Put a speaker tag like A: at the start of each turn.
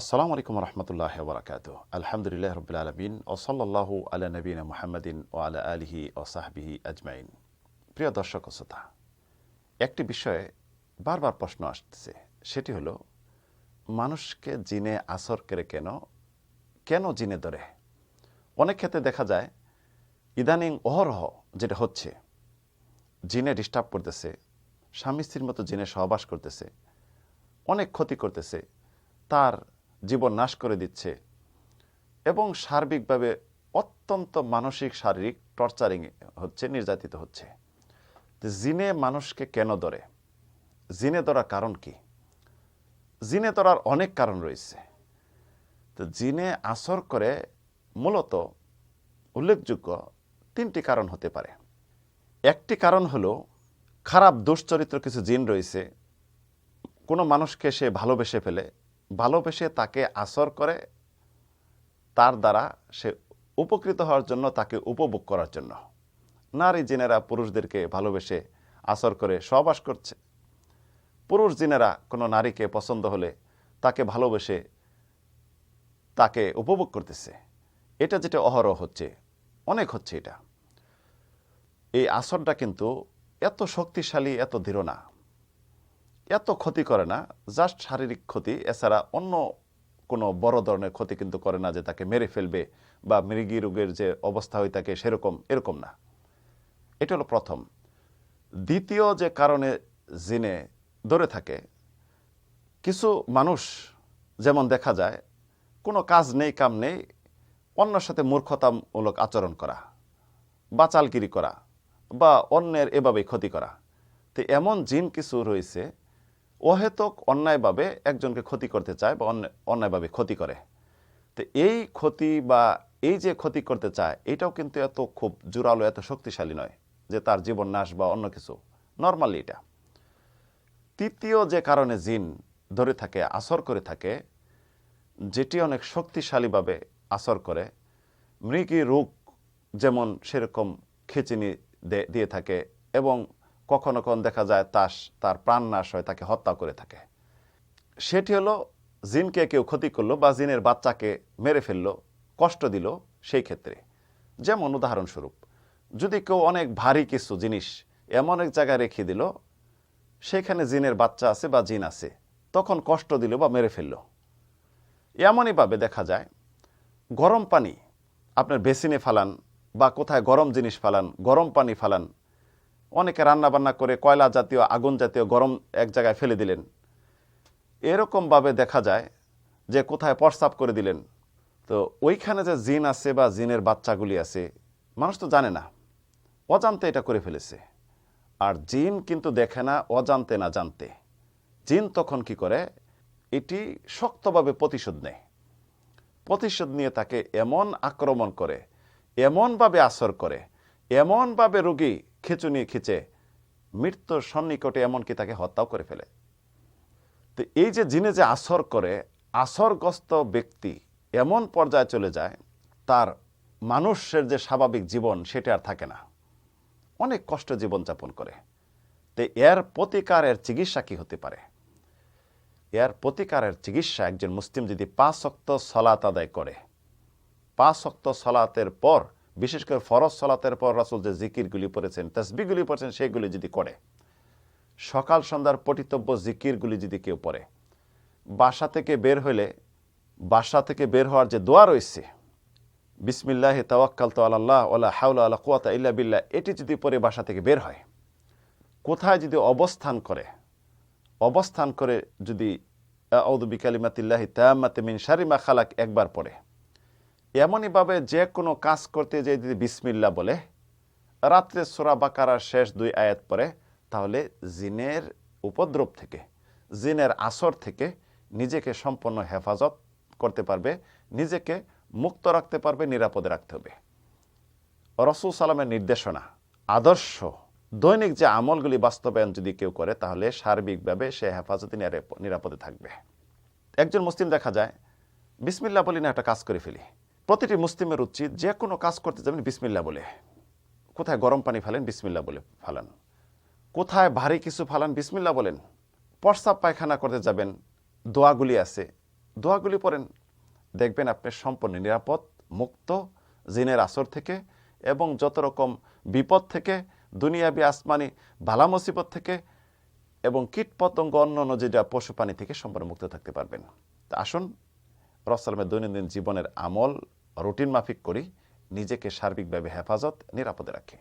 A: আসসালামু আলাইকুম রহমতুল্লাহ বরাকাত আলহামদুলিল্লাহ রবিল আলমিন, ও সাল্লাহ আলা নবীন মোহাম্মদিন ও আলা আলিহি ও সাহবিহি আজমাইন। প্রিয় দর্শক শ্রোতা, একটি বিষয়ে বারবার প্রশ্ন আসতেছে সেটি হলো, মানুষকে জিনে আসর করে কেন? কেন জিনে ধরে? অনেক ক্ষেত্রে দেখা যায়, ইদানিং অহরহ যেটা হচ্ছে, জিনে ডিস্টার্ব করতেছে, স্বামী স্ত্রীর মতো জিনে সহবাস করতেছে, অনেক ক্ষতি করতেছে, তার জীবন নাশ করে দিচ্ছে এবং সার্বিকভাবে অত্যন্ত মানসিক, শারীরিক টর্চারিং হচ্ছে, নির্যাতিত হচ্ছে। জিনে মানুষকে কেন ধরে? জিনে ধরার কারণ কি? জিনে ধরার অনেক কারণ রয়েছে। তো জিনে আসর করে মূলত উল্লেখযোগ্য তিনটি কারণ হতে পারে। একটি কারণ হলো, খারাপ দুশ্চরিত্র কিছু জিন রয়েছে, কোনো মানুষকে সে ভালোবেসে ফেলে ভালোবেসে তাকে আসর করে, তার দ্বারা সে উপকৃত হওয়ার জন্য তাকে উপভোগ করার জন্য। নারী জিনেরা পুরুষদেরকে ভালোবেসে আসর করে সহবাস করছে। পুরুষ জিনেরা কোনো নারীকে পছন্দ হলে তাকে ভালোবেসে তাকে উপভোগ করতেছে। এটা যেটা অহরহ হচ্ছে, অনেক হচ্ছে এটা। এই আসরটা কিন্তু এত শক্তিশালী, এত দৃঢ় না। এত ক্ষতি করে না জাস্ট শারীরিক ক্ষতি, এছাড়া অন্য কোনো বড় ধরনের ক্ষতি কিন্তু করে না যে তাকে মেরে ফেলবে বা মৃগী রোগের যে অবস্থা হয়ে থাকে সেরকম, এরকম না। এটা হলো প্রথম। দ্বিতীয় যে কারণে জিনে ধরে থাকে, কিছু মানুষ যেমন দেখা যায়, কোনো কাজ নেই, কাম নেই, অন্যের সাথে মূর্খতামূলক আচরণ করা বাচালগিরি করা বা অন্যের এভাবে ক্ষতি করা। তো এমন জিন কিছু রয়েছে অহেতক অন্যায়ভাবে একজনকে ক্ষতি করতে চায় বা অন্যায়ভাবে ক্ষতি করে। তো এই ক্ষতি বা এই যে ক্ষতি করতে চায়, এটাও কিন্তু এত খুব জোরালো, এত শক্তিশালী নয় যে তার জীবন নাশ বা অন্য কিছু। নর্মালি এটা। তৃতীয় যে কারণে জিন ধরে থাকে, আসর করে থাকে, যেটি অনেক শক্তিশালীভাবে আসর করে, মৃগী রোগ যেমন সেরকম খিচিনি দিয়ে থাকে এবং কখনো কখন দেখা যায় তাস, তার প্রাণ নাশ হয়, তাকে হত্যা করে থাকে। সেটি হলো, জিনকে কেউ ক্ষতি করল বা জিনের বাচ্চাকে মেরে ফেলল, কষ্ট দিল, সেই ক্ষেত্রে। যেমন উদাহরণস্বরূপ, যদি কেউ অনেক ভারী কিছু জিনিস এমন এক জায়গায় রেখে দিল, সেখানে জিনের বাচ্চা আছে বা জিন আছে, তখন কষ্ট দিল বা মেরে ফেলল। এমনইভাবে দেখা যায়, গরম পানি, আপনার বেসিনে ফালান বা কোথায় গরম জিনিস ফালান, গরম পানি ফালান অনেকে রান্না বান্না করে কয়লা জাতীয় আগুন জাতীয় গরম এক জায়গায় ফেলে দিলেন। এরকমভাবে দেখা যায় যে কোথায় প্রস্তাব করে দিলেন। তো ওইখানে যে জিন আছে বা জিনের বাচ্চাগুলি আছে, মানুষ তো জানে না। অজান্তে এটা করে ফেলেছে। আর জিন কিন্তু দেখে না, অজান্তে না জানতে। জিন তখন কি করে? এটি শক্তভাবে প্রতিশোধ নেয়। প্রতিশোধ নিয়ে তাকে এমন আক্রমণ করে, এমনভাবে আসর করে, এমনভাবে রোগী খিচুনি খিচে মৃত্যুর সন্নিকটে এমনকি তাকে হত্যাও করে ফেলে। তো এই যে জিনে যে আসর করে, আসরগ্রস্ত ব্যক্তি এমন পর্যায়ে চলে যায়, তার মানুষের যে স্বাভাবিক জীবন সেটা আর থাকে না। অনেক কষ্ট জীবনযাপন করে। তো এর প্রতিকারের চিকিৎসা কি হতে পারে? এর প্রতিকারের চিকিৎসা একজন মুসলিম যদি পাঁচ শক্ত সলাত আদায় করে, পাঁচ শক্ত সলাতের পর বিশেষ করে ফরজ সলাতের পর রাসুল যে জিকিরগুলি পড়েছেন তসবিগুলি পড়েছেন, সেগুলি যদি করে, সকাল সন্ধ্যার পটিতব্য জিকিরগুলি যদি কেউ পড়ে, বাসা থেকে বের হলে বাসা থেকে বের হওয়ার যে দোয়া রয়েছে, বিসমিল্লাহ তাওয়াক্কাল তো আল্লাহ ওলা হাউলা আল্লাহ কুয়াতা ইল্লা বিল্লাহ, এটি যদি পরে বাসা থেকে বের হয়, কোথায় যদি অবস্থান করে অবস্থান করে যদি বিকালিমাতিল্লাহি তামাতে মিন শারিমা খালাক একবার পড়ে এমনইভাবে যে কোনো কাজ করতে যে যদি বিসমিল্লা বলে, রাত্রে সোরা বাকারার শেষ দুই আয়াত পরে তাহলে জিনের উপদ্রব থেকে, জিনের আসর থেকে নিজেকে সম্পন্ন হেফাজত করতে পারবে, নিজেকে মুক্ত রাখতে পারবে, নিরাপদে রাখতে হবে। রসুল সালামের নির্দেশনা, আদর্শ, দৈনিক যে আমলগুলি বাস্তবায়ন যদি কেউ করে, তাহলে সার্বিকভাবে সে হেফাজতে নিরাপদে থাকবে। একজন মুসলিম দেখা যায়, বিসমিল্লা বলি না, একটা কাজ করে ফেলি। প্রতিটি মুসলিমের উচিত যে কোনো কাজ করতে যাবেন বিসমিল্লা বলে। কোথায় গরম পানি ফেলেন বিসমিল্লা বলে ফালান। কোথায় ভারী কিছু ফালান বিসমিল্লা বলেন। প্রস্তাব পায়খানা করতে যাবেন, দোয়াগুলি আছে, দোয়াগুলি পড়েন। দেখবেন আপনি সম্পূর্ণ নিরাপদ, মুক্ত, জিনের আসর থেকে এবং যত রকম বিপদ থেকে, দুনিয়াবি আসমানি বালা মুসিবত থেকে এবং কীট পতঙ্গ অন্য অন্য যেটা পশু প্রাণী থেকে সম্পূর্ণ মুক্ত থাকতে পারবেন। তা আসুন রসালামের দৈনন্দিন জীবনের আমল রুটিন মাফিক করি নিজেকে সার্বিকভাবে হেফাজত নিরাপদে রাখি।